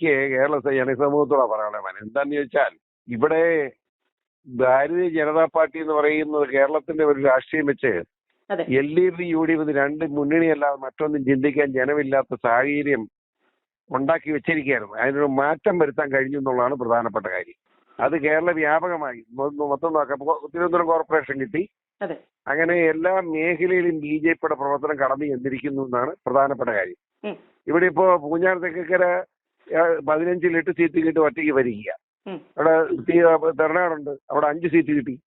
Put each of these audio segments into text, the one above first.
എനിക്ക് കേരള ജനസമൂഹത്തോടാ പറയാനുള്ളത്. എന്താന്ന് ചോദിച്ചാൽ ഇവിടെ ഭാരതീയ ജനതാ പാർട്ടി എന്ന് പറയുന്നത് കേരളത്തിന്റെ ഒരു രാഷ്ട്രീയം വെച്ച് L D F U D F രണ്ട് മുന്നണിയല്ലാതെ മറ്റൊന്നും ചിന്തിക്കാൻ ജനമില്ലാത്ത സാഹചര്യം ഉണ്ടാക്കി വെച്ചിരിക്കുകയായിരുന്നു. അതിനൊരു മാറ്റം വരുത്താൻ കഴിഞ്ഞു എന്നുള്ളതാണ് പ്രധാനപ്പെട്ട കാര്യം. അത് കേരള വ്യാപകമായി. മൊത്തം നോക്കാം. തിരുവനന്തപുരം കോർപ്പറേഷൻ കിട്ടി. അങ്ങനെ എല്ലാ മേഖലയിലും ബി ജെ പിയുടെ പ്രവർത്തനം കടന്നു ചെന്നിരിക്കുന്നു എന്നാണ് പ്രധാനപ്പെട്ട കാര്യം. ഇവിടെ ഇപ്പോ പൂഞ്ഞാർ തെക്കര പതിനഞ്ചിൽ ലിറ്റർ സീറ്റ് കിട്ടി ഒറ്റയ്ക്ക് ഭരിക്കുക. അവിടെ തീ- തെരനാടുണ്ട് അവിടെ അഞ്ച് സീറ്റ് കിട്ടി.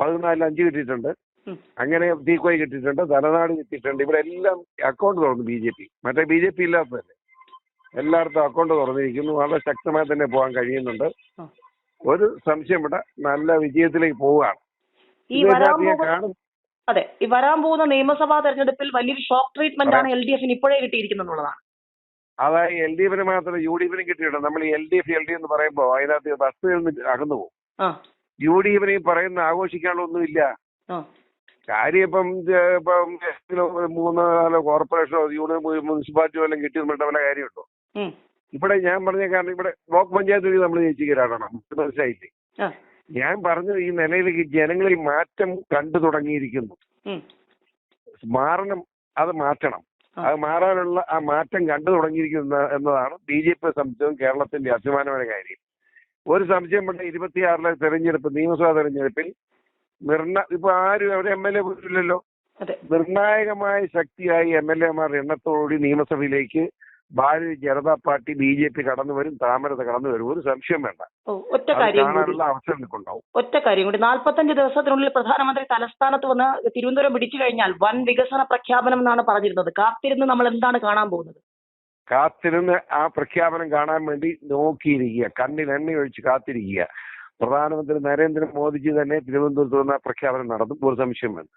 പതിനാലിൽ അഞ്ച് കിട്ടിയിട്ടുണ്ട്. അങ്ങനെ തീക്കോയി കിട്ടിയിട്ടുണ്ട്. തലനാട് കിട്ടിയിട്ടുണ്ട്. ഇവിടെ എല്ലാം അക്കൗണ്ട് തുറന്നു ബി ജെ പി മറ്റേ ബി ജെ പി ഇല്ലാത്തതല്ലേ? എല്ലായിടത്തും അക്കൗണ്ട് തുറന്നിരിക്കുന്നു. വളരെ ശക്തമായി തന്നെ പോകാൻ കഴിയുന്നുണ്ട്. ഒരു സംശയം ഇവിടെ നല്ല വിജയത്തിലേക്ക് പോവുകയാണ്. ഈ കാണും. അതെ ഈ വരാൻ പോകുന്ന നിയമസഭാ തെരഞ്ഞെടുപ്പിൽ വലിയൊരു ഷോക്ക് ട്രീറ്റ്മെന്റ് ആണ് എൽ ഡി എഫിന് ഇപ്പോഴേ കിട്ടിയിരിക്കുന്നത് എന്നുള്ളതാണ് അതായത് എൽ ഡി എഫിന് മാത്രം യു ഡി എഫിനും കിട്ടിയിട്ടുണ്ട്. നമ്മൾ L D F L D എന്ന് പറയുമ്പോൾ അതിനകത്ത് വസ്തുതയിൽ നിന്ന് അകന്നു പോകും. യു ഡി എഫിന് ഈ പറയുന്ന ആഘോഷിക്കാനുള്ളൊന്നുമില്ല ആ. കാര്യം ഇപ്പം ഇപ്പം മൂന്ന് നാലോ കോർപ്പറേഷനോ യൂണിയൻ മുനിസിപ്പാലിറ്റിയോ എല്ലാം കിട്ടി നമ്മുടെ വല്ല കാര്യമുണ്ടോ? ഇവിടെ ഞാൻ പറഞ്ഞ കാരണം ഇവിടെ ബ്ലോക്ക് പഞ്ചായത്ത് വഴി നമ്മൾ ജയിച്ചിരിക്കണം മനസ്സിലായില്ലേ? ഞാൻ പറഞ്ഞത് ഈ നിലയിലേക്ക് ജനങ്ങളിൽ മാറ്റം കണ്ടു തുടങ്ങിയിരിക്കുന്നു. മാറണം അത് മാറ്റണം. അത് മാറാനുള്ള ആ മാറ്റം കണ്ടു തുടങ്ങിയിരിക്കുന്ന എന്നതാണ് ബി ജെ പി സംശയവും കേരളത്തിന്റെ അഭിമാനമായ കാര്യം. ഒരു സംശയം പറഞ്ഞ ഇരുപത്തിയാറിലെ തെരഞ്ഞെടുപ്പ് നിയമസഭാ തെരഞ്ഞെടുപ്പിൽ നിർണ ഇപ്പൊ ആരും അവിടെ എം എൽ എ പോയിട്ടില്ലല്ലോ നിർണായകമായ ശക്തിയായി എം എൽ എമാരുടെ എണ്ണത്തോടുകൂടി നിയമസഭയിലേക്ക് Bharatiya Janata Party B J P കടന്നു വരും താമരത കടന്നു വരും. ഒരു സംശയം വേണ്ട. ഒറ്റ കാര്യം കൂടി. അവസരം നിൽക്കുണ്ടാവും ഒറ്റ കാര്യം കൂടി. നാൽപ്പത്തഞ്ച് ദിവസത്തിനുള്ളിൽ പ്രധാനമന്ത്രി തലസ്ഥാനത്ത് വന്ന് തിരുവനന്തപുരം പിടിച്ചു കഴിഞ്ഞാൽ വൻ വികസന പ്രഖ്യാപനം എന്നാണ് പറഞ്ഞിരുന്നത്. കാത്തിരുന്ന് നമ്മൾ എന്താണ് കാണാൻ പോകുന്നത്? കാത്തിരുന്ന് ആ പ്രഖ്യാപനം കാണാൻ വേണ്ടി നോക്കിയിരിക്കുക. കണ്ണിൽ എണ്ണ ഒഴിച്ച് കാത്തിരിക്കുക. പ്രധാനമന്ത്രി നരേന്ദ്രമോദിജി തന്നെ തിരുവനന്തപുരത്ത് വന്ന പ്രഖ്യാപനം നടത്തും. ഒരു സംശയം വേണ്ട.